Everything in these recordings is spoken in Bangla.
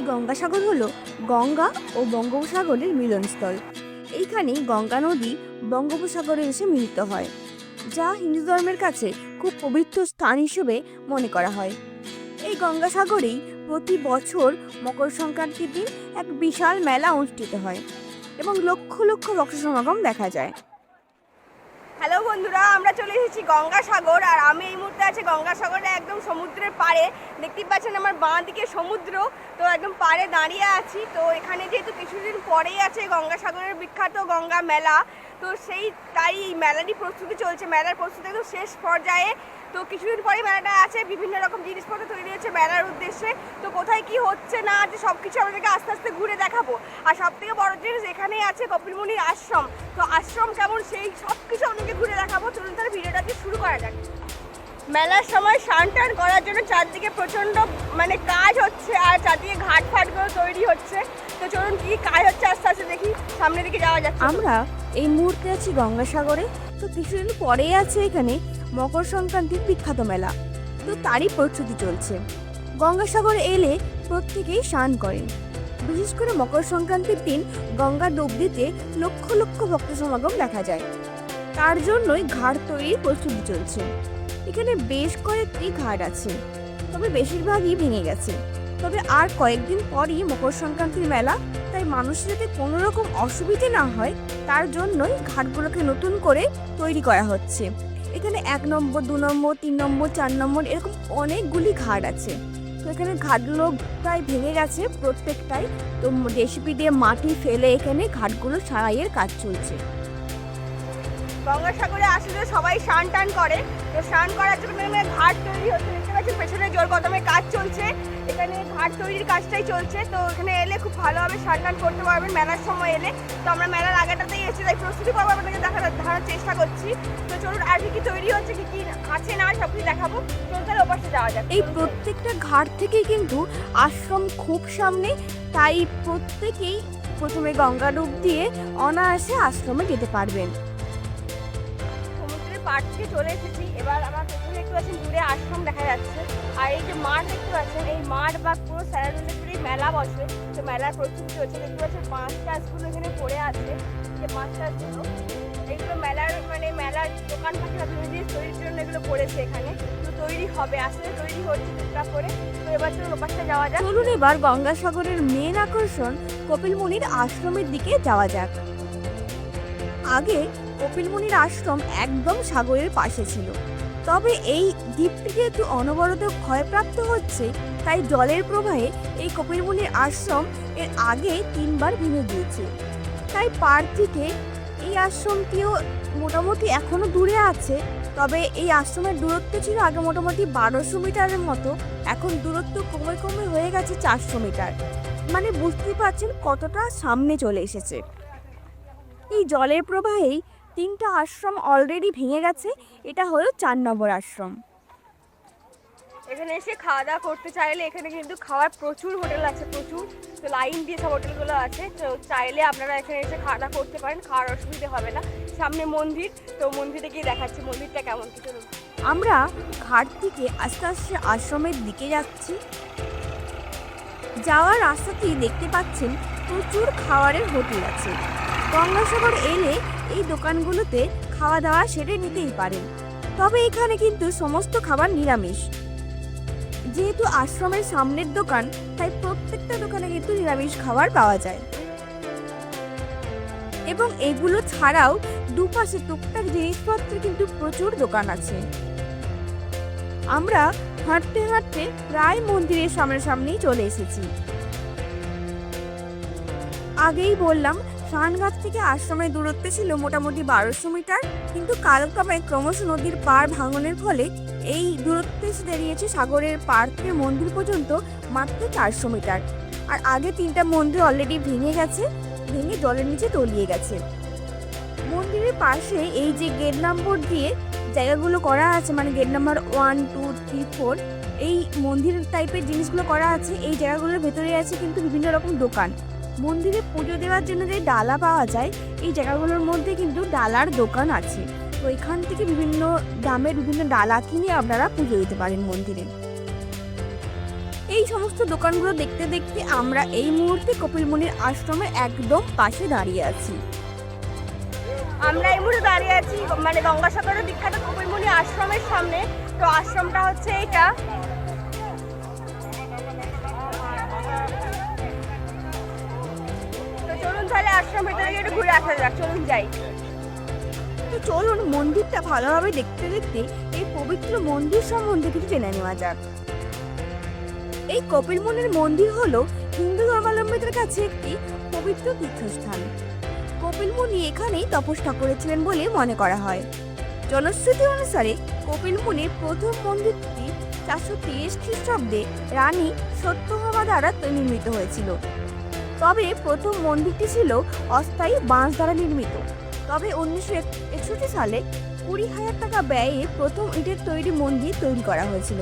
এই গঙ্গাসাগর হলো গঙ্গা ও বঙ্গোপসাগরের মিলনস্থল। এইখানেই গঙ্গা নদী বঙ্গোপসাগরে এসে মিলিত হয়, যা হিন্দু ধর্মের কাছে খুব পবিত্র স্থান হিসেবে মনে করা হয়। এই গঙ্গাসাগরেই প্রতি বছর মকর সংক্রান্তির দিন এক বিশাল মেলা অনুষ্ঠিত হয় এবং লক্ষ লক্ষ ভক্ত সমাগম দেখা যায়। হ্যালো বন্ধুরা, আমরা চলে এসেছি গঙ্গাসাগর, আর আমি এই মুহূর্তে আছি গঙ্গাসাগরে একদম সমুদ্রের পাড়ে। দেখতেই পাচ্ছেন আমার বাঁ দিকে সমুদ্র, তো একদম পাড়ে দাঁড়িয়ে আছি। তো এখানে যেহেতু কিছুদিন পরেই আছে গঙ্গাসাগরের বিখ্যাত গঙ্গা মেলা তো সেই তাই মেলারই প্রস্তুতি চলছে। মেলার প্রস্তুতি একদম শেষ পর্যায়ে। তো কিছুদিন পরেই মেলাটা আছে, বিভিন্ন রকম জিনিসপত্র তৈরি হচ্ছে মেলার উদ্দেশ্যে। তো কোথায় কি হচ্ছে না আছে সব কিছু আমাদেরকে আস্তে আস্তে ঘুরে দেখাবো। আর সব থেকে বড় জিনিস এখানেই আছে কপিলমুনির আশ্রম। তো আশ্রম কেমন সেই সব কিছু আপনাকে ঘুরে দেখাবো। চলুন তাহলে ভিডিওটা দিয়ে শুরু করা যাক। মেলার সময় স্নান টান করার জন্য চারদিকে প্রচণ্ড মানে কাজ হচ্ছে আর চারদিকে ঘাট ফাটগুলো তৈরি হচ্ছে। তো চলুন কি কাজ হচ্ছে আস্তে আস্তে দেখি। সামনের দিকে যাওয়া যাচ্ছে আমরা এই মুহূর্তে আছি গঙ্গাসাগরে। তো কিছুদিন পরেই আছে এখানে মকর সংক্রান্তির বিখ্যাত মেলা। তো তারই প্রস্তুতি চলছে। গঙ্গাসাগরে এলে প্রত্যেকেই স্নান করেন। বিশেষ করে মকর সংক্রান্তির দিন গঙ্গা ডুব দিতে লক্ষ লক্ষ ভক্ত সমাগম দেখা যায়। তার জন্যই ঘাট তৈরির প্রস্তুতি চলছে। এখানে বেশ কয়েকটি ঘাট আছে। তবে বেশিরভাগই ভেঙে গেছে। তবে আর কয়েকদিন পরই মকর সংক্রান্তির মেলা তাই মানুষের যাতে কোনো রকম অসুবিধে না হয়, তার জন্যই ঘাটগুলোকে নতুন করে তৈরি করা হচ্ছে। এখানে এক নম্বর, দু নম্বর, তিন নম্বর, চার নম্বর এরকম অনেকগুলি ঘাট আছে। তো এখানে ঘাটগুলো প্রায় ভেঙে গেছে প্রত্যেকটাই। তো রেসিপি দিয়ে মাটি ফেলে এখানে ঘাটগুলো সারাইয়ের কাজ চলছে। গঙ্গাসাগরে আসলে সবাই স্নান টান করে। তো স্নান করার জন্য এখানে ঘাট তৈরি হচ্ছে, দেখতে পাচ্ছেন পেছনে জোর কদমে কাজ চলছে। এখানে ঘাট তৈরির কাজটাই চলছে, তো এখানে এলে খুব ভালোভাবে স্নান টান করতে পারবেন মেলার সময় এলে। তো আমরা মেলার আগেটাতেই এসেছি, তাই প্রস্তুতি পর্ব আপনাকে দেখার দেখানোর চেষ্টা করছি। তো চলুন আর কি তৈরি হচ্ছে, কি কি আছে না সব কিছু দেখাবো। চলুন তাহলে ওপাশে যাওয়া যাক। এই প্রত্যেকটা ঘাট থেকেই কিন্তু আশ্রম খুব সামনে, তাই প্রত্যেকেই প্রথমে গঙ্গা ডুব দিয়ে অনায়াসে আশ্রমে যেতে পারবেন। পাড় থেকে চলে এসেছি। এবার আমার প্রথমে দেখতে পাচ্ছেন দূরে আশ্রম দেখা যাচ্ছে। আর এই যে মাঠ দেখতে পাচ্ছেন, এই মাঠ বা পুরো স্যারাডুলে জুড়েই মেলা বসে। তো মেলার প্রস্তুতি চলছে, দেখতে পাচ্ছেন মাছ টাছগুলো এখানে পড়ে আছে, যে মাছ টাছগুলো এগুলো মেলার মানে মেলার দোকান বা বিভিন্ন জিনিস তৈরির জন্য এগুলো পড়েছে এখানে। তো তৈরি হবে আসলে তৈরি হচ্ছে টুকটাক করে। তো এবার চলুন ওপাশে যাওয়া যাক। চলুন এবার গঙ্গাসাগরের মেন আকর্ষণ কপিল কপিলমুনির আশ্রমের দিকে যাওয়া যাক। আগে কপিলমুনির আশ্রম একদম সাগরের পাশে ছিল। তবে এই দ্বীপটি যেহেতু অনবরত ক্ষয়প্রাপ্ত হচ্ছে, তাই জলের প্রবাহে এই কপিলমুনির আশ্রম এর আগে তিনবার ভেঙে গিয়েছে। তাই পার থেকে এই আশ্রমটিও মোটামুটি এখনও দূরে আছে, তবে এই আশ্রমের দূরত্ব ছিল আগে মোটামুটি বারোশো মিটারের মতো, এখন দূরত্ব কমে কমে হয়ে গেছে চারশো মিটার। মানে বুঝতেই পারছেন কতটা সামনে চলে এসেছে। এই জলের প্রবাহেই তিনটা আশ্রম অলরেডি ভেঙে গেছে এটা হলো চার নম্বর আশ্রম। এখানে এসে খাওয়া দাওয়া করতে চাইলে এখানে কিন্তু খাওয়ার প্রচুর হোটেল আছে প্রচুর। তো লাইন দিয়ে সব হোটেলগুলো আছে তো চাইলে আপনারা এখানে এসে খাওয়া দাওয়া করতে পারেন খাওয়ার অসুবিধে হবে না। সামনে মন্দির তো মন্দিরে গিয়ে দেখাচ্ছি মন্দিরটা কেমন কি চলুন। আমরা ঘাট থেকে আস্তে আস্তে আশ্রমের দিকে যাচ্ছি। যাওয়ার রাস্তাতেই দেখতে পাচ্ছেন প্রচুর খাওয়ারের হোটেল আছে। গঙ্গাসাগর এলে এই দোকানগুলোতে খাওয়া দাওয়া সেরে নিতেই পারেন তবে এখানে কিন্তু সমস্ত খাবার নিরামিষ। যেহেতু আশ্রমের সামনের দোকান, তাই প্রত্যেকটা দোকানে কিন্তু নিরামিষ খাবার পাওয়া যায়। এবং এগুলো ছাড়াও দুপাশে টুকটাক জিনিসপত্রের কিন্তু প্রচুর দোকান আছে। আমরা হাঁটতে হাঁটতে প্রায় মন্দিরের সামনাসামনি চলে এসেছি। আগেই বললাম শানঘাট থেকে আশ্রমের দূরত্ব ছিল মোটামুটি বারোশো মিটার। কিন্তু কালক্রমে ক্রমশ নদীর পার ভাঙনের ফলে এই দূরত্বে এসে দাঁড়িয়েছে সাগরের পার থেকে মন্দির পর্যন্ত মাত্র চারশো মিটার। আর আগে তিনটা মন্দির অলরেডি ভেঙে গেছে, ভেঙে জলের নিচে তলিয়ে গেছে। মন্দিরের পাশে এই যে গেট নম্বর দিয়ে জায়গাগুলো করা আছে মানে gate number one two three four এই মন্দির টাইপের জিনিসগুলো করা আছে, এই জায়গাগুলোর ভেতরে আছে কিন্তু বিভিন্ন রকম দোকান। মন্দিরে পুজো দেওয়ার জন্য যে ডালা পাওয়া যায়, এই জায়গাগুলোর মধ্যে কিন্তু ডালার দোকান আছে। তো এখান থেকে বিভিন্ন দামের বিভিন্ন ডালা কিনে আপনারা পুজো দিতে পারেন মন্দিরে। এই সমস্ত দোকানগুলো দেখতে দেখতে আমরা এই মুহূর্তে কপিলমুনির আশ্রমের একদম পাশে দাঁড়িয়ে আছি। আমরা এই মুহূর্তে দাঁড়িয়ে আছি মানে গঙ্গাসাগরের বিখ্যাত কপিলমুনি আশ্রমের সামনে। তো আশ্রমটা হচ্ছে এইটা আশ্রম ভেতরে একটু ঘুরে আসা যাক, চলুন যাই। তো চলুন, মন্দিরটা ভালোভাবে দেখতে দেখতে এই পবিত্র মন্দির সম্বন্ধে কিছু জেনে নেওয়া যাক। এই কপিলমুনির মন্দির হলো হিন্দু ধর্মাবলম্বীদের কাছে একটি পবিত্র তীর্থস্থান। কপিলমুনি এখানেই তপস্যা করেছিলেন বলে মনে করা হয়। জনশ্রুতি অনুসারে কপিলমুনির প্রথম মন্দিরটি চারশো তিরিশ খ্রিস্টাব্দে রানী সত্যভামা দ্বারা নির্মিত হয়েছিল। তবে প্রথম মন্দিরটি ছিল অস্থায়ী বাঁশ দ্বারা নির্মিত। তবে উনিশশো একষট্টি সালে কুড়ি হাজার টাকা ব্যয়ে প্রথম ইটের তৈরি মন্দির তৈরি করা হয়েছিল।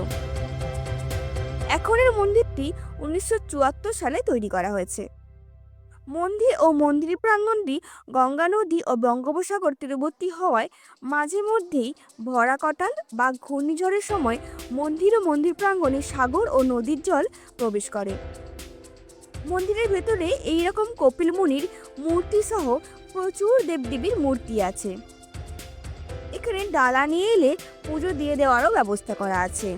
এখনের মন্দিরটি উনিশশো চুয়াত্তর সালে তৈরি করা হয়েছে। মন্দির ও মন্দির প্রাঙ্গণটি গঙ্গা নদী ও বঙ্গোপসাগর তীরবর্তী হওয়ায় মাঝে মধ্যেই ভরা কটাল বা ঘূর্ণিঝড়ের সময় মন্দির ও মন্দির প্রাঙ্গণে সাগর ও নদীর জল প্রবেশ করে। মন্দিরের ভেতরে এই রকম কপিল মুনির মূর্তি সহ প্রচুর দেবদেবীর মূর্তি আছে। এখানে ডালা নিয়ে এলে পুজো দিয়ে দেওয়ারও ব্যবস্থা করা আছে।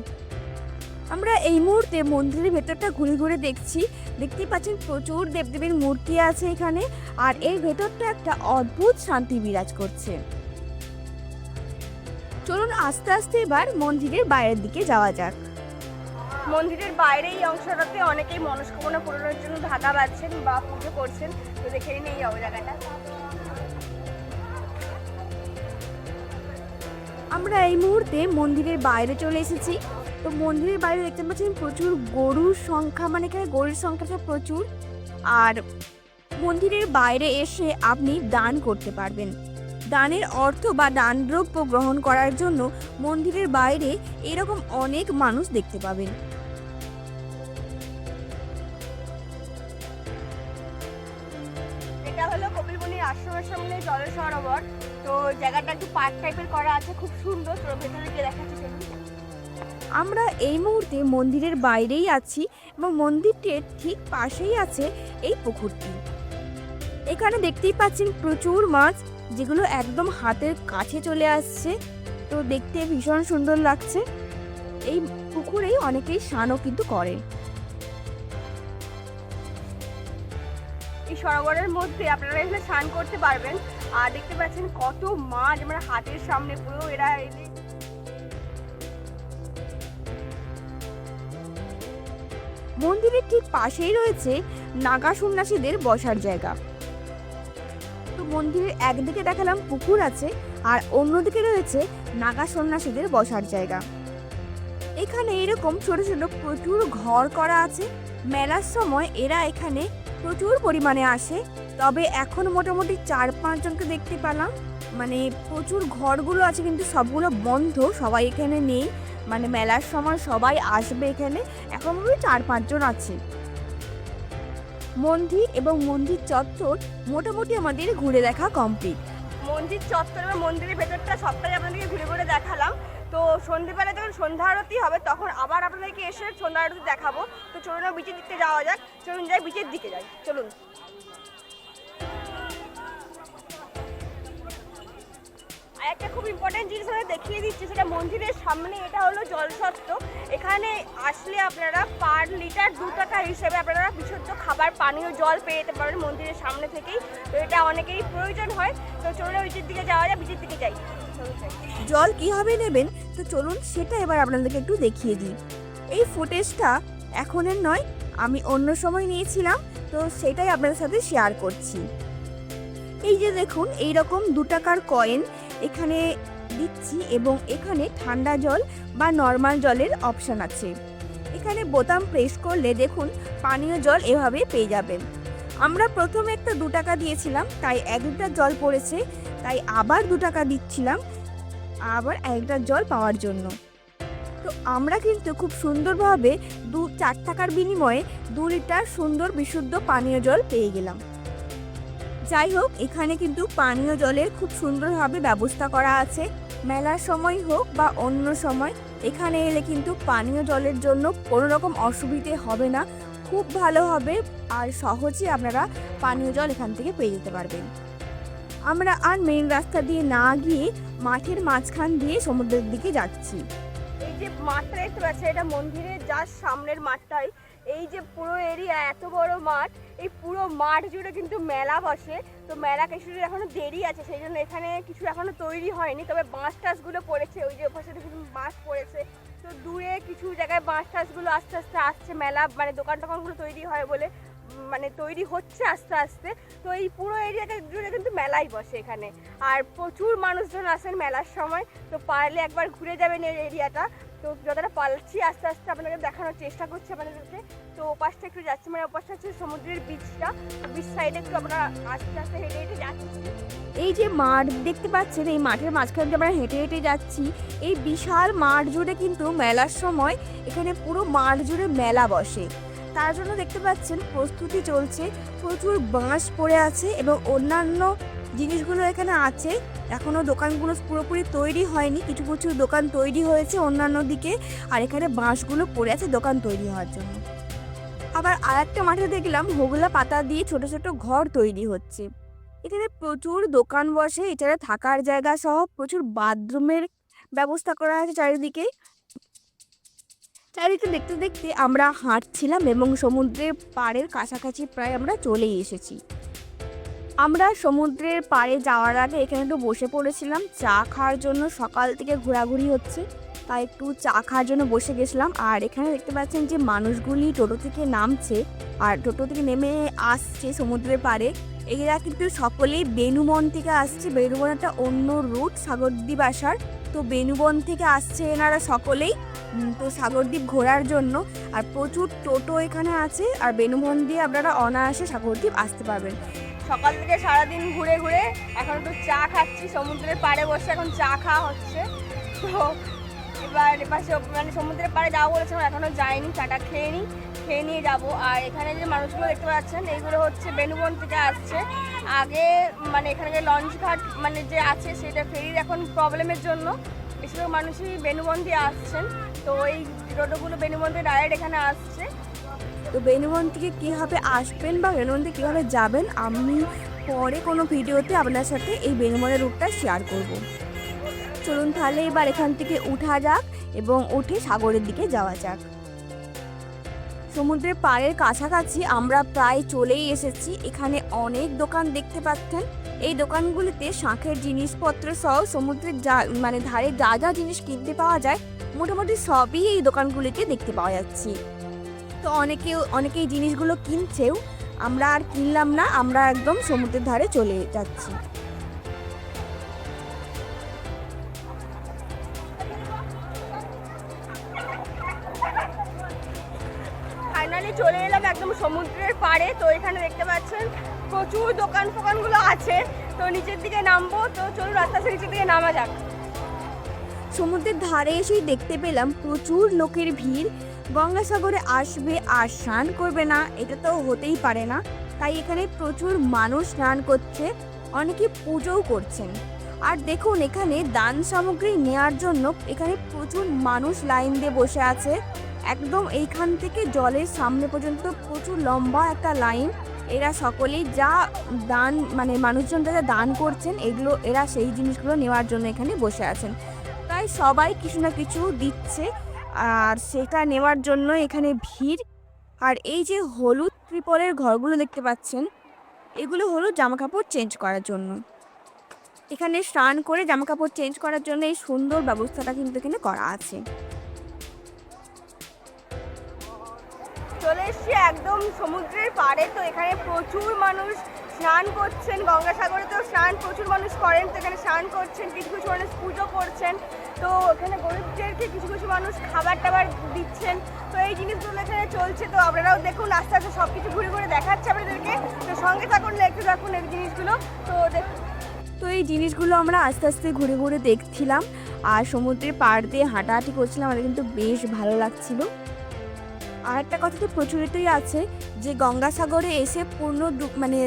আমরা এই মুহূর্তে মন্দিরের ভেতরটা ঘুরে ঘুরে দেখছি। দেখতেই পাচ্ছেন প্রচুর দেবদেবীর মূর্তি আছে এখানে। আর এর ভেতরটা একটা অদ্ভুত শান্তি বিরাজ করছে। চলুন আস্তে আস্তে এবার মন্দিরের বাইরের দিকে যাওয়া যাক। মন্দিরের বাইরে এই অংশটাতে অনেকেই মনস্কামনা পূরণের জন্য ধাগা বাঁধছেন বা পুজো করছেন। তো দেখে নিন এই জায়গাটা আমরা এই মুহূর্তে মন্দিরের বাইরে চলে এসেছি। তো মন্দিরের বাইরে দেখতে পাচ্ছেন প্রচুর গরুর সংখ্যা মানে এখানে গরুর সংখ্যাটা প্রচুর। আর মন্দিরের বাইরে এসে আপনি দান করতে পারবেন। দানের অর্থ বা দান দ্রব্য গ্রহণ করার জন্য মন্দিরের বাইরে এরকম অনেক মানুষ দেখতে পাবেন। সরোবর। তো জায়গাটা একটু পার্ক টাইপের করা আছে খুব সুন্দর। তো ভেতরে গিয়ে দেখাচ্ছি চলুন আমরা এই মুহূর্তে মন্দিরের বাইরেই আছি এবং মন্দিরটির ঠিক পাশেই আছে এই পুকুরটি। এখানে দেখতেই পাচ্ছেন প্রচুর মাছ যেগুলো একদম হাতের কাছে চলে আসছে। তো দেখতে ভীষণ সুন্দর লাগছে। এই পুকুরেই অনেকেই স্নানও কিন্তু করে। এই সরোবরের মধ্যে আপনারা এখানে স্নান করতে পারবেন। আর দেখতে পাচ্ছেন কত মাছ, আমার হাতের সামনে পুরো এরা এনে মন্দিরের ঠিক পাশেই রয়েছে নাগা সন্ন্যাসীদের বসার জায়গা। তো মন্দিরের একদিকে দেখালাম পুকুর আছে, আর অন্যদিকে রয়েছে নাগা সন্ন্যাসীদের বসার জায়গা। এখানে এরকম ছোট ছোট প্রচুর ঘর করা আছে। মেলার সময় এরা এখানে প্রচুর পরিমাণে আসে। তবে এখন মোটামুটি চার পাঁচজনকে দেখতে পেলাম। মানে প্রচুর ঘরগুলো আছে কিন্তু সবগুলো বন্ধ, সবাই এখানে নেই। মানে মেলার সময় সবাই আসবে এখানে। এখন হয় চার পাঁচজন আছে। মন্দির এবং মন্দির চত্বর মোটামুটি আমাদের ঘুরে দেখা কমপ্লিট মন্দির চত্বর এবং মন্দিরের ভেতরটা সবটাই আপনাদেরকে ঘুরে ঘুরে দেখালাম। তো সন্ধ্যেবেলা যখন সন্ধ্যা আরতি হবে, তখন আবার আপনাদেরকে এসে সন্ধ্যা আরতি দেখাবো। তো চলুন বিচের দিকে যাওয়া যাক। চলুন যাই, বিচের দিকে যাই। চলুন। একটা খুব ইম্পর্টেন্ট জিনিস আমি দেখিয়ে দিচ্ছি, সেটা মন্দিরের সামনে, এটা হলো জলসত্ত্ব। এখানে আসলে আপনারা পার লিটার দু টাকা হিসেবে আপনারা বিশুদ্ধ খাবার, পানীয় জল পেয়ে যেতে পারেন মন্দিরের সামনে থেকেই। তো এটা অনেকেরই প্রয়োজন হয়। তো চলুন বিচের দিকে যাওয়া যায় বিচের দিকে যাই। জল কীভাবে নেবেন? তো চলুন সেটা এবার আপনাদেরকে একটু দেখিয়ে দিই। এই ফুটেজটা এখনের নয়, আমি অন্য সময় নিয়েছিলাম। তো সেটাই আপনাদের সাথে শেয়ার করছি। এই যে দেখুন এই রকম দু টাকার কয়েন এখানে দিচ্ছি এবং এখানে ঠান্ডা জল বা নর্মাল জলের অপশান আছে। এখানে বোতাম প্রেস করলে দেখুন পানীয় জল এভাবে পেয়ে যাবেন আমরা প্রথমে একটা দু টাকা দিয়েছিলাম, তাই এক লিটার জল পড়েছে, তাই আবার দু টাকা দিচ্ছিলাম, আবার এক লিটার জল পাওয়ার জন্য। তো আমরা কিন্তু খুব সুন্দরভাবে দু, চার টাকার বিনিময়ে দু লিটার সুন্দর বিশুদ্ধ পানীয় জল পেয়ে গেলাম। যাই হোক এখানে কিন্তু পানীয় জলের খুব সুন্দরভাবে ব্যবস্থা করা আছে। মেলার সময় হোক বা অন্য সময়, এখানে এলে কিন্তু পানীয় জলের জন্য কোনো রকম অসুবিধে হবে না। খুব ভালো হবে আর সহজে আপনারা পানীয় জল এখান থেকে পেয়ে যেতে পারবেন। আমরা আর মেইন রাস্তা দিয়ে না গিয়ে মাঠের মাঝখান দিয়ে সমুদ্রের দিকে যাচ্ছি। এই যে মাঠটা দেখতে পাচ্ছি এটা মন্দিরের জাস্ট সামনের মাঠটাই। এই যে পুরো এরিয়া এত বড় মাঠ এই পুরো মাঠ জুড়ে কিন্তু মেলা বসে। তো মেলা কিছু এখনও দেরি আছে, সেই জন্য এখানে কিছু এখনও তৈরি হয়নি। তবে বাঁশ টাসগুলো পড়েছে, ওই যে পাশে দেখুন বাঁশ পড়েছে। তো দূরে কিছু জায়গায় বাঁশ টাসগুলো আস্তে আস্তে আসছে, মেলা মানে দোকান টোকানগুলো তৈরি হয় বলে মানে তৈরি হচ্ছে আস্তে আস্তে। তো এই পুরো এরিয়াটা জুড়ে কিন্তু মেলাই বসে এখানে। আর প্রচুর মানুষজন আসেন মেলার সময়, তো পারলে একবার ঘুরে যাবেন এই এরিয়াটা। তো যতটা পারছি আস্তে আস্তে আপনাকে দেখানোর চেষ্টা করছি আপনাদেরকে। তো ওপাশটা একটু যাচ্ছি মানে ওপাশটা হচ্ছে সমুদ্রের বিচটা বিচ সাইডে একটু আমরা আস্তে আস্তে হেঁটে হেঁটে যাচ্ছি। এই যে মাঠ, দেখতে পাচ্ছেন এই মাঠের মাঝখান দিয়ে আমরা হেঁটে হেঁটে যাচ্ছি। এই বিশাল মাঠ জুড়ে কিন্তু মেলার সময় এখানে পুরো মাঠ জুড়ে মেলা বসে। তার জন্য দেখতে পাচ্ছেন, প্রস্তুতি চলছে। প্রচুর বাঁশ পড়ে আছে এবং অন্যান্য জিনিসগুলো এখানে আছে। এখনও দোকানগুলো পুরোপুরি তৈরি হয়নি। কিছু কিছু দোকান তৈরি হয়েছে অন্যান্য দিকে। আর এখানে বাঁশগুলো পড়ে আছে দোকান তৈরি হওয়ার জন্য। আবার আরেকটা মাঠে দেখলাম হোগলা পাতা দিয়ে ছোট ছোট ঘর তৈরি হচ্ছে। এখানে প্রচুর দোকান বসে, এছাড়া থাকার জায়গা সহ প্রচুর বাথরুমের ব্যবস্থা করা আছে চারিদিকে। চারিদিকে দেখতে দেখতে আমরা হাঁটছিলাম এবং সমুদ্রের পাড়ের কাছাকাছি প্রায় আমরা চলেই এসেছি। আমরা সমুদ্রের পাড়ে যাওয়ার আগে এখানে একটু বসে পড়েছিলাম, চা খাওয়ার জন্য সকাল থেকে ঘোরাঘুরি হচ্ছে, তাই একটু চা খাওয়ার জন্য বসে গেছিলাম। আর এখানে দেখতে পাচ্ছেন যে মানুষগুলি টোটো থেকে নামছে, আর টোটো থেকে নেমে আসছে সমুদ্রের পাড়ে। এরা কিন্তু সকলেই বেনুবন থেকে আসছে, বেনুবন একটা অন্য রুট সাগরদ্বীপ আসার। তো বেনুবন থেকে আসছে এনারা সকলেই তো সাগরদ্বীপ ঘোরার জন্য। আর প্রচুর টোটো এখানে আছে, আর বেনুবন দিয়ে আপনারা অনায়াসে সাগরদ্বীপ আসতে পারবেন। সকাল থেকে সারাদিন ঘুরে ঘুরে এখন একটু চা খাচ্ছি, সমুদ্রের পাড়ে বসে এখন চা খাওয়া হচ্ছে। তো এবার এপাশে মানে সমুদ্রের পাড়ে যাব বলেছিলাম এখনও যাইনি, চাটা খেয়ে নিই, খেয়ে নিয়ে যাব। আর এখানে যে মানুষগুলো দেখতে পাচ্ছেন, এইগুলো হচ্ছে বেনুবন থেকে আসছে। আগে মানে এখানে যে লঞ্চ ঘাট মানে যে আছে, সেটা ফেরির এখন প্রবলেমের জন্য বেশিরভাগ মানুষই বেনুবন দিয়ে আসছেন। তো এই টোটোগুলো বেনুবন থেকে ডাইরেক্ট এখানে আসছে। তো বেনুবন থেকে কীভাবে আসবেন বা বেনুবন থেকে কীভাবে যাবেন, আমি পরে কোনো ভিডিওতে আপনার সাথে এই বেনুবনের রুটটা শেয়ার করব। চলুন তাহলে এবার এখান থেকে উঠা যাক এবং উঠে সাগরের দিকে যাওয়া যাক। সমুদ্রের পাড়ের কাছাকাছি আমরা প্রায় চলেই এসেছি। এখানে অনেক দোকান দেখতে পাচ্ছেন। এই দোকানগুলিতে শাঁখের জিনিসপত্র সহ সমুদ্রের যা মানে ধারে যা যা জিনিস কিনতে পাওয়া যায়, মোটামুটি সবই এই দোকানগুলিতে দেখতে পাওয়া যাচ্ছে। তো অনেকে অনেকেই জিনিসগুলো কিনছেও আমরা আর কিনলাম না আমরা একদম সমুদ্রের ধারে চলে যাচ্ছি। ফাইনালি চলে এলাম একদম সমুদ্রের পাড়ে তো এখানে দেখতে পাচ্ছেন প্রচুর দোকান ফোকানগুলো আছে। তো নিচের দিকে নামবো তো চলুন রাস্তা নিচের দিকে নামা যাক। সমুদ্রের ধারে এসেই দেখতে পেলাম প্রচুর লোকের ভিড় গঙ্গাসাগরে আসবে আর স্নান করবে না, এটা তো হতেই পারে না। তাই এখানে প্রচুর মানুষ স্নান করছে, অনেকে পুজোও করছেন। আর দেখুন, এখানে দান সামগ্রী নেওয়ার জন্য এখানে প্রচুর মানুষ লাইন দিয়ে বসে আছে। একদম এইখান থেকে জলের সামনে পর্যন্ত প্রচুর লম্বা একটা লাইন। এরা সকলেই যা দান মানে মানুষজন যারা দান করছেন, এগুলো, এরা সেই জিনিসগুলো নেওয়ার জন্য এখানে বসে আছেন। তাই সবাই কিছু না কিছু দিচ্ছে। আর সেটা নেওয়ার জন্য এখানে ভিড়। আর এই যে হলুদ ত্রিপলের ঘরগুলো দেখতে পাচ্ছেন, এগুলো হলো জামা কাপড় চেঞ্জ করার জন্য। এখানে স্নান করে জামা কাপড় চেঞ্জ করার জন্য এই সুন্দর ব্যবস্থাটা কিন্তু এখানে করা আছে। চলে এসছি একদম সমুদ্রের পাড়ে, তো এখানে প্রচুর মানুষ স্নান করছেন, গঙ্গাসাগরে তো স্নান প্রচুর মানুষ করেন, তো এখানে স্নান করছেন, কিছু কিছু মানুষ পুজো করছেন, তো এখানে গরিবদেরকে কিছু কিছু মানুষ খাবার টাবার দিচ্ছেন, তো এই জিনিসগুলো এখানে চলছে, তো আপনারাও দেখুন, আস্তে আস্তে সব কিছু ঘুরে ঘুরে দেখাচ্ছে আপনাদেরকে, তো সঙ্গে থাকুন একটু দেখুন এই জিনিসগুলো, তো দেখুন তো এই জিনিসগুলো আমরা আস্তে আস্তে ঘুরে ঘুরে দেখছিলাম, আর সমুদ্রের পাড় দিয়ে হাঁটাহাঁটি করছিলাম, আমাদের কিন্তু বেশ ভালো লাগছিল। আর একটা কথা তো প্রচলিতই আছে যে গঙ্গাসাগরে এসে পূর্ণ মানে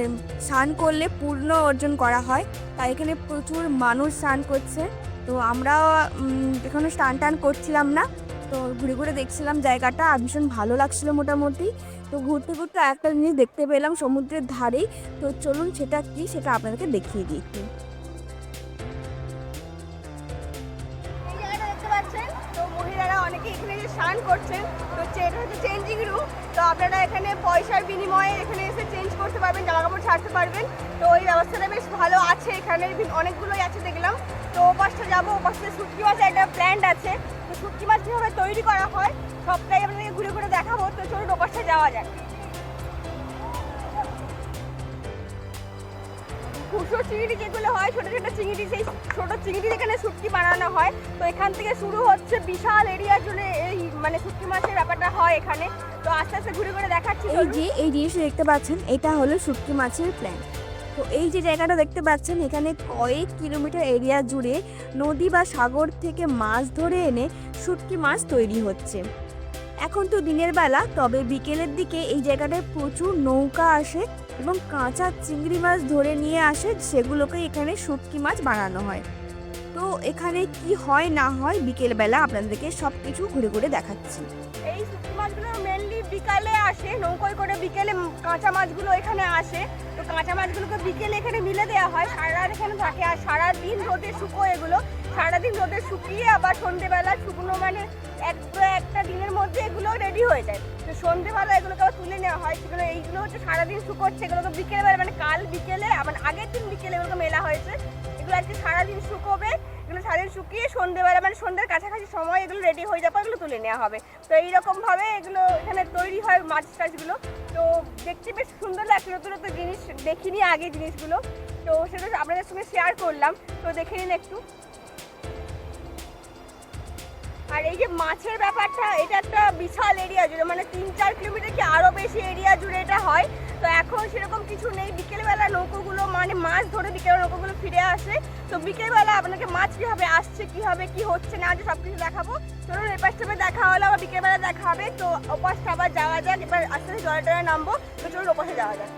স্নান করলে পূর্ণ অর্জন করা হয়। তাই এখানে প্রচুর মানুষ স্নান করছে। তো আমরা উম, স্নান টান করছিলাম না। তো ঘুরে ঘুরে দেখছিলাম জায়গাটা আর ভীষণ ভালো লাগছিল মোটামুটি। তো ঘুরতে ঘুরতে একটা জিনিস দেখতে পেলাম সমুদ্রের ধারেই তো চলুন সেটা কি সেটা আপনাদেরকে দেখিয়ে দিই। একটু এই আপনারা এখানে পয়সার বিনিময়ে এখানে এসে চেঞ্জ করতে পারবেন, জামা কাপড় ছাড়তে পারবেন। তো এই ব্যবস্থাটা বেশ ভালো আছে এখানে অনেকগুলোই আছে দেখলাম। তো ও পাশটা যাব, ওপাশে পাশে শুটকি মাছ একটা প্ল্যান্ট আছে। তো শুটকি মাছ কীভাবে তৈরি করা হয়, সবটাই আপনাদেরকে ঘুরে ঘুরে দেখাবো। তো চলুন ও পাশটা যাওয়া যাক। খুচরো চিংড়ি যেগুলো হয়, ছোটো ছোটো চিংড়ি, সেই ছোটো চিংড়ি এখানে শুটকি বানানো হয়। তো এখান থেকে শুরু হচ্ছে বিশাল এরিয়া জুড়ে এই মানে শুটকি মাছের ব্যাপারটা হয় এখানে। তো আস্তে আস্তে ঘুরে ঘুরে দেখাচ্ছি এই যে এই জিনিসটা দেখতে পাচ্ছেন এটা হলো শুটকি মাছের প্ল্যান তো এই যে জায়গাটা দেখতে পাচ্ছেন এখানে কয়েক কিলোমিটার এরিয়া জুড়ে নদী বা সাগর থেকে মাছ ধরে এনে শুটকি মাছ তৈরি হচ্ছে। এখন তো দিনের বেলা তবে বিকেলের দিকে এই জায়গাটায় প্রচুর নৌকা আসে এবং কাঁচা চিংড়ি মাছ ধরে নিয়ে আসে সেগুলোকে এখানে শুটকি মাছ বানানো হয়। তো এখানে কি হয় না হয় বিকেলবেলা আপনাদেরকে সব কিছু ঘুরে ঘুরে দেখাচ্ছি। এই শুটকি মাছগুলো বিকালে আসে, নৌকোয় করে বিকেলে কাঁচা মাছগুলো এখানে আসে। তো কাঁচা মাছগুলোকে বিকেলে এখানে মিলে দেওয়া হয়। সারা এখানে থাকে আর সারাদিন রোদে শুকোয় এগুলো। সারাদিন রোদে শুকিয়ে আবার সন্ধেবেলা শুকনো মানে এক একটা দিনের মধ্যে এগুলো রেডি হয়ে যায়। তো সন্ধেবেলা এগুলোকে আবার তুলে নেওয়া হয়। সেগুলো এইগুলো হচ্ছে সারাদিন শুকোচ্ছে, এগুলোকে বিকেলবেলা মানে কাল বিকেলে, আবার আগের দিন বিকেলে এগুলোকে মেলা হয়েছে। এগুলো আজকে সারাদিন শুকোবে। এগুলো সারাদিন শুকিয়ে সন্ধেবেলা মানে সন্ধ্যের কাছাকাছি সময় এগুলো রেডি হয়ে যাবে এগুলো তুলে নেওয়া হবে। তো এইরকমভাবে এগুলো এখানে তৈরি হয় মাছ টাছগুলো। তো দেখতে বেশ সুন্দর লাগছে, নতুন নতুন জিনিস দেখিনি আগে জিনিসগুলো। তো সেটা আপনাদের সঙ্গে শেয়ার করলাম। তো দেখে নিন একটু। আর এই যে মাছের ব্যাপারটা, এটা একটা বিশাল এরিয়া জুড়ে মানে তিন চার কিলোমিটার কি আরও বেশি এরিয়া জুড়ে এটা হয়। তো এখন সেরকম কিছু নেই। বিকেলবেলা নৌকোগুলো মানে মাছ ধরে বিকেল নৌকোগুলো ফিরে আসে। তো বিকেলবেলা আপনাকে মাছ কীভাবে আসছে, কীভাবে, কি হচ্ছে না হচ্ছে সব কিছু দেখাবো। চলুন এপাশ থেকে দেখা হলো, আবার বিকেলবেলা দেখা হবে। তো ওপাশটা আবার যাওয়া যাক এবার আস্তে আস্তে জলে টলে নামবো। তো চলুন ওপাশে যাওয়া যাক।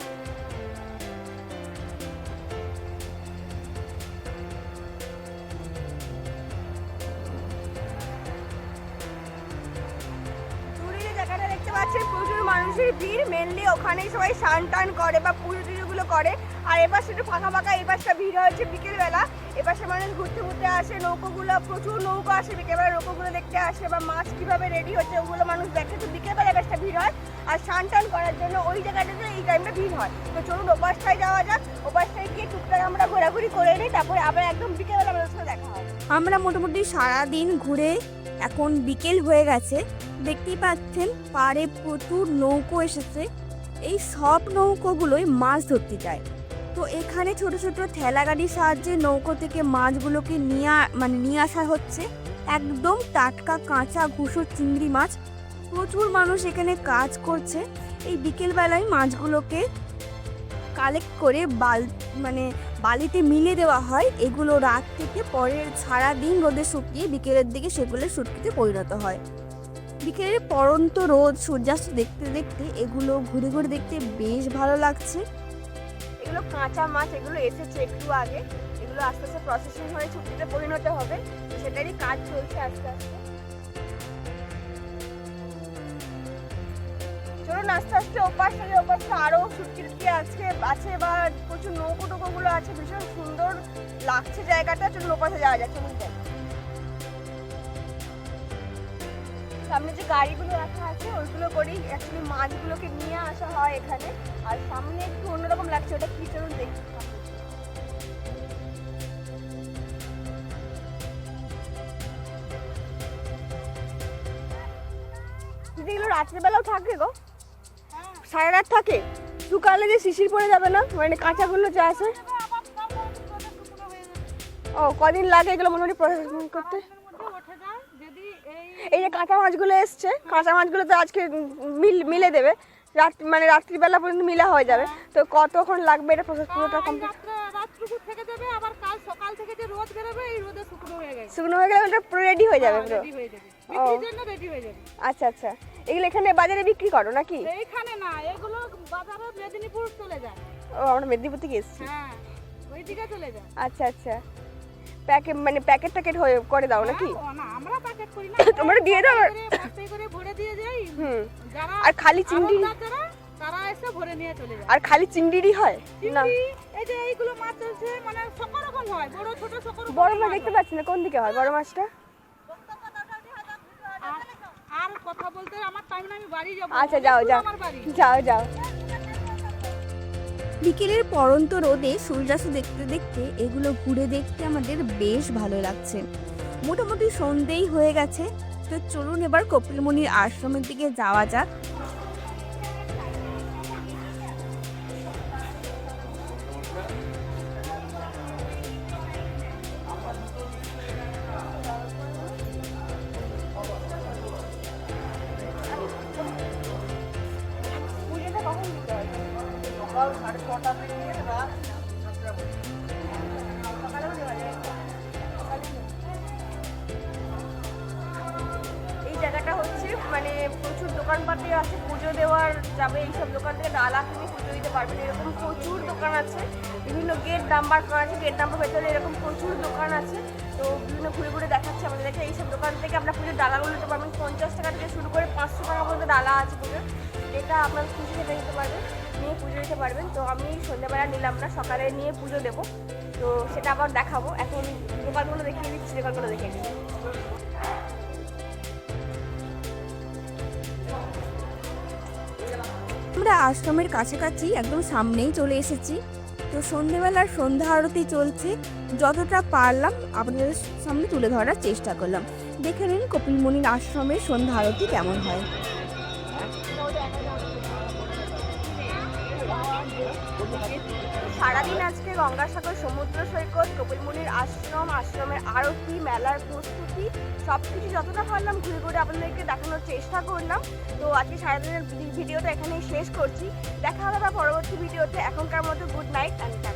পাচ্ছেন প্রচুর মানুষের ভিড় মেনলি ওখানেই সবাই স্নান টান করে বা পুজো টুজোগুলো করে। আর এবার সেটা ফাঁকা ফাঁকা এই পাশটা ভিড় হয়েছে বিকেলবেলা। এপাশে মানুষ ঘুরতে ঘুরতে আসে, নৌকোগুলো, প্রচুর নৌকো আসে বিকেলবেলা, নৌকোগুলো দেখতে আসে বা মাছ কীভাবে রেডি হচ্ছে ওগুলো মানুষ দেখে। তো বিকেলবেলা এপাশটা ভিড় হয়, আর স্নান টান করার জন্য ওই জায়গাটাতে এই টাইমটা ভিড় হয়। তো চলুন ওপাশটায় যাওয়া যাক, ওপাশটায় গিয়ে টুকটাক আমরা ঘোরাঘুরি করে নিই, তারপরে আবার একদম বিকেলবেলা আমাদের সাথে দেখা হয় আমরা মোটামুটি সারাদিন ঘুরে এখন বিকেল হয়ে গেছে দেখতেই পাচ্ছেন, পাড়ে প্রচুর নৌকো এসেছে। এই সব নৌকোগুলোই মাছ ধরতে যায়। তো এখানে ছোট ছোট ঠেলা গাড়ির সাহায্যে নৌকো থেকে মাছগুলোকে নিয়ে মানে নিয়ে আসা হচ্ছে। একদম টাটকা কাঁচা ঘুষো চিংড়ি মাছ। প্রচুর মানুষ এখানে কাজ করছে। এই বিকেলবেলায় মাছগুলোকে কালেক্ট করে বাল মানে বালিতে মিলে দেওয়া হয়। এগুলো রাত থেকে পরের সারা দিন রোদে শুকিয়ে বিকেলের দিকে সেগুলো শুটকিতে পরিণত হয়। বিকেলের পরন্ত রোদ, সূর্যাস্ত দেখতে দেখতে এগুলো ঘুরে ঘুরে দেখতে বেশ ভালো লাগছে। এগুলো কাঁচা মাছ, এগুলো এসেছে একটু আগে। এগুলো আস্তে আস্তে প্রসেসিং হয়ে চুক্তিতে পরিণত হবে। সেটারই কাজ চলছে আস্তে আস্তে। চলুন আস্তে আস্তে ওপাশ থেকে ওপাশে আরও সুটকি আছে আছে বা প্রচুর নৌকো টোকোগুলো আছে। ভীষণ সুন্দর লাগছে জায়গাটা। চলুন ওপাশে যাওয়া যাচ্ছে সামনে যে গাড়িগুলো রাখা আছে ওইগুলো করেই অ্যাকচুয়ালি মাছগুলোকে নিয়ে আসা হয় এখানে। আর সামনে একটু অন্যরকম লাগছে ওটা কি চলুন দেখি এগুলো রাত্রিবেলাও থাকে গো? সারা রাত থাকে? সকালে যে শিশির পড়ে যাবে না? মানে কাঁচাগুলো যে আছে? ও কদিন লাগে এগুলো মোটামুটি প্রসেসিং করতে? এই যে কাঁচা মাছগুলো এসছে কাঁচা মাছগুলো তো আজকে মিল মিলে দেবে। রাত মানে রাত্রিবেলা পর্যন্ত মিলা হয়ে যাবে। তো কতক্ষণ লাগবে এটা প্রসেস পুরোটা কমপ্লিট থেকে যাবে আবার কাল সকাল থেকে যে রোদ বেরোবে এই রোদে শুকনো হয়ে গেছে। শুকনো হয়ে গেলে ওটা পুরো রেডি হয়ে যাবে পুরো। রেডি হয়ে যাবে। বিক্রির রেডি হয়ে যাবে। আচ্ছা আচ্ছা। এগুলো এখানে বাজারে বিক্রি করো নাকি? এইখানে না এগুলো বাজারে মেদিনীপুর চলে যায়। ও আমরা মেদিনীপুর থেকে এসেছি। হ্যাঁ চলে যায়। আচ্ছা আচ্ছা। প্যাকেট মানে প্যাকেট ট্যাকেট হয়ে করে দাও নাকি? আমরা প্যাকেট করি না। তোমরা দিয়ে দাও করে ভরে দিয়ে যাই। হুম। আর খালি চিংড়ি তারা এসে ভরে নিয়ে চলে যায়। আর খালি চিংড়িরই হয়? না। এই যে এইগুলো মাছ চলছে মানে সকল রকম হয় বড় ছোট সকল বড় মাছ দেখতে পাচ্ছি না কোন দিকে হয় বড় মাছটা? আর- কথা বলতে আমার টাইম না আমি বাড়ি যাব। আচ্ছা যাও যাও। যাও যাও। বিকেলের পরন্ত রোদে সূর্যাস্ত দেখতে দেখতে এগুলো ঘুরে দেখতে আমাদের বেশ ভালো লাগছে। মোটামুটি সন্ধেই হয়ে গেছে, তো চলুন এবার কপিলমণির আশ্রমের দিকে যাওয়া যাক। মানে প্রচুর দোকানপাতি আছে, পুজো দেওয়ার যাবে এইসব দোকান থেকে ডালা কিনে পুজো দিতে পারবেন। এরকম প্রচুর দোকান আছে, বিভিন্ন গেট নাম্বার করা আছে গেট নাম্বার ভেতরে এরকম প্রচুর দোকান আছে। তো বিভিন্ন ঘুরে ঘুরে দেখাচ্ছে আমাদেরকে এইসব দোকান থেকে আপনার পুজোর ডালাগুলো নিতে পারবেন। পঞ্চাশ টাকা থেকে শুরু করে পাঁচশো টাকা পর্যন্ত ডালা আছে পুজোর। যেটা আপনার খুশি খেতে নিতে পারবেন, নিয়ে পুজো দিতে পারবেন। তো আমি সন্ধ্যাবেলা নিলাম না, সকালে নিয়ে পুজো দেবো। তো সেটা আবার দেখাবো। এখন দোকানগুলো দেখিয়ে দিচ্ছি, দোকানগুলো দেখিয়ে দিচ্ছি। আমরা আশ্রমের কাছাকাছি একদম সামনেই চলে এসেছি। তো সন্ধেবেলার সন্ধ্যা আরতি চলছে। যতটা পারলাম আপনাদের সামনে তুলে ধরার চেষ্টা করলাম। দেখে নিন কপিলমণির আশ্রমের সন্ধ্যা আরতি কেমন হয়। সারাদিন আজকে গঙ্গাসাগর, সমুদ্র সৈকত কপিলমুনির আশ্রম, আশ্রমের আরতি, মেলার প্রস্তুতি সব কিছু যতটা পারলাম ঘুরে ঘুরে আপনাদেরকে দেখানোর চেষ্টা করলাম। তো আজকে সারাদিনের ভিডিওটা এখানেই শেষ করছি। দেখা হবে পরবর্তী ভিডিওতে। এখনকার মতো গুড নাইট অ্যান্ড